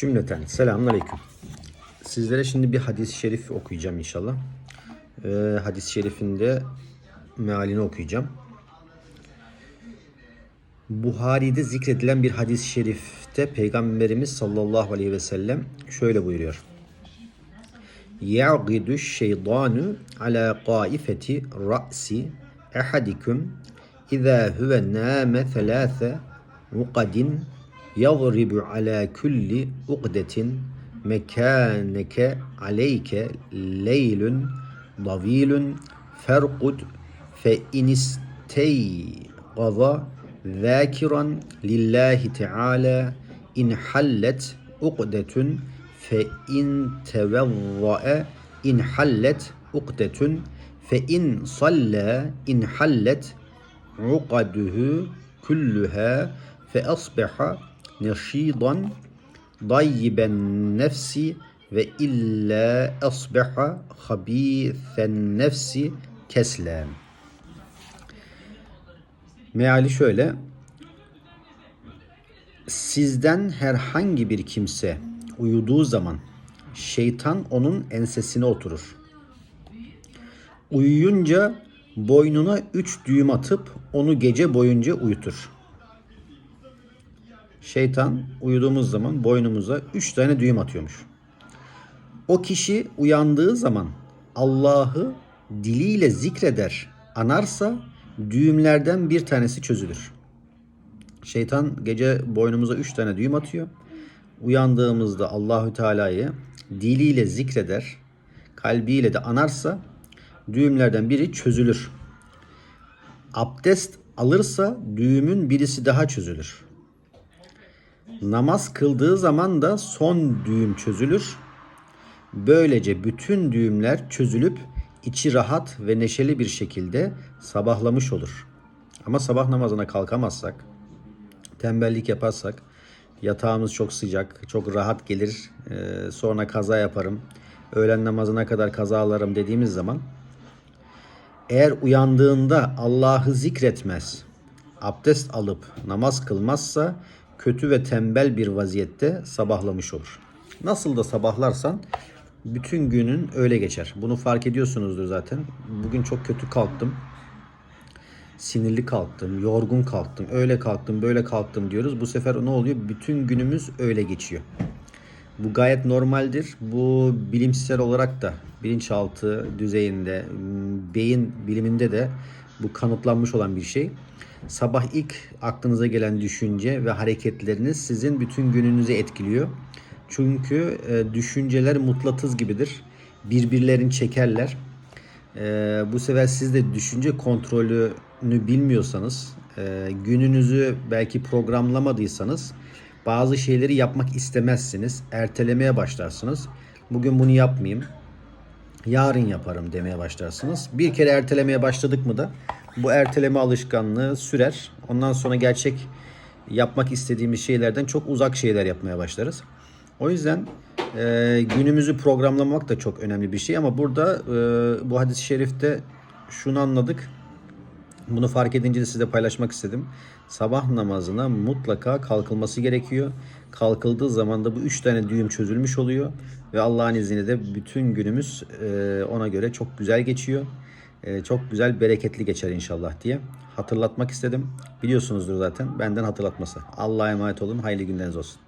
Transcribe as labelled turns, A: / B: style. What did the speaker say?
A: Cümleten selamünaleyküm. Sizlere şimdi bir hadis-i şerif okuyacağım inşallah. Ee, hadis-i şerifinde mealini okuyacağım. Buhari'de zikredilen bir hadis-i şerifte Peygamberimiz sallallahu aleyhi ve sellem şöyle buyuruyor. Ya'gidu şeytanu ala qaifeti ra'si ehadikum izâ huve nâme thelâthe vukadin يَضْرِبُ عَلَى كُلِّ عُقْدَةٍ مَكَانَكَ عَلَيْكَ لَيْلٌ طَوِيلٌ فَارْقُدْ فَإِنِ اسْتَيْقَظَ ذَاكِرًا لِلَّهِ تَعَالَى إِنْ حَلَّتْ عُقْدَةٌ فَإِنْ تَوَضَّأَ إِنْ حَلَّتْ عُقْدَةٌ فَإِنْ صَلَّى إِنْ حَلَّتْ عُقَدُهُ كُلُّهَا فَأَصْبَحَ neşidan dayyiben nefsi ve illa asbaha habisen nefsi keslen. Meali şöyle. Sizden herhangi bir kimse uyuduğu zaman şeytan onun ensesine oturur. Uyuyunca boynuna üç düğüm atıp onu gece boyunca uyutur.'' Şeytan uyuduğumuz zaman boynumuza üç tane düğüm atıyormuş. O kişi uyandığı zaman Allah'ı diliyle zikreder, anarsa düğümlerden bir tanesi çözülür. Şeytan gece boynumuza üç tane düğüm atıyor. Uyandığımızda Allahü Teala'yı diliyle zikreder, kalbiyle de anarsa düğümlerden biri çözülür. Abdest alırsa düğümün birisi daha çözülür. Namaz kıldığı zaman da son düğüm çözülür. Böylece bütün düğümler çözülüp içi rahat ve neşeli bir şekilde sabahlamış olur. Ama sabah namazına kalkamazsak, tembellik yaparsak, yatağımız çok sıcak, çok rahat gelir, e, sonra kaza yaparım, öğlen namazına kadar kazalarım dediğimiz zaman, eğer uyandığında Allah'ı zikretmez, abdest alıp namaz kılmazsa kötü ve tembel bir vaziyette sabahlamış olur. Nasıl da sabahlarsan bütün günün öyle geçer. Bunu fark ediyorsunuzdur zaten. Bugün çok kötü kalktım. Sinirli kalktım, yorgun kalktım, öyle kalktım, böyle kalktım diyoruz. Bu sefer ne oluyor? Bütün günümüz öyle geçiyor. Bu gayet normaldir. Bu bilimsel olarak da bilinçaltı düzeyinde, beyin biliminde de bu kanıtlanmış olan bir şey. Sabah ilk aklınıza gelen düşünce ve hareketleriniz sizin bütün gününüzü etkiliyor. Çünkü e, düşünceler mutlatız gibidir. Birbirlerini çekerler. E, bu sefer siz de düşünce kontrolünü bilmiyorsanız, e, gününüzü belki programlamadıysanız bazı şeyleri yapmak istemezsiniz. Ertelemeye başlarsınız. Bugün bunu yapmayayım. Yarın yaparım demeye başlarsınız. Bir kere ertelemeye başladık mı da bu erteleme alışkanlığı sürer. Ondan sonra gerçek yapmak istediğimiz şeylerden çok uzak şeyler yapmaya başlarız. O yüzden e, günümüzü programlamak da çok önemli bir şey ama burada e, bu hadis-i şerifte şunu anladık. Bunu fark edince de size paylaşmak istedim. Sabah namazına mutlaka kalkılması gerekiyor. Kalkıldığı zaman da bu üç tane düğüm çözülmüş oluyor. Ve Allah'ın izniyle de bütün günümüz e, ona göre çok güzel geçiyor. E, çok güzel, bereketli geçer inşallah diye hatırlatmak istedim. Biliyorsunuzdur zaten benden hatırlatması. Allah'a emanet olun. Hayırlı günleriniz olsun.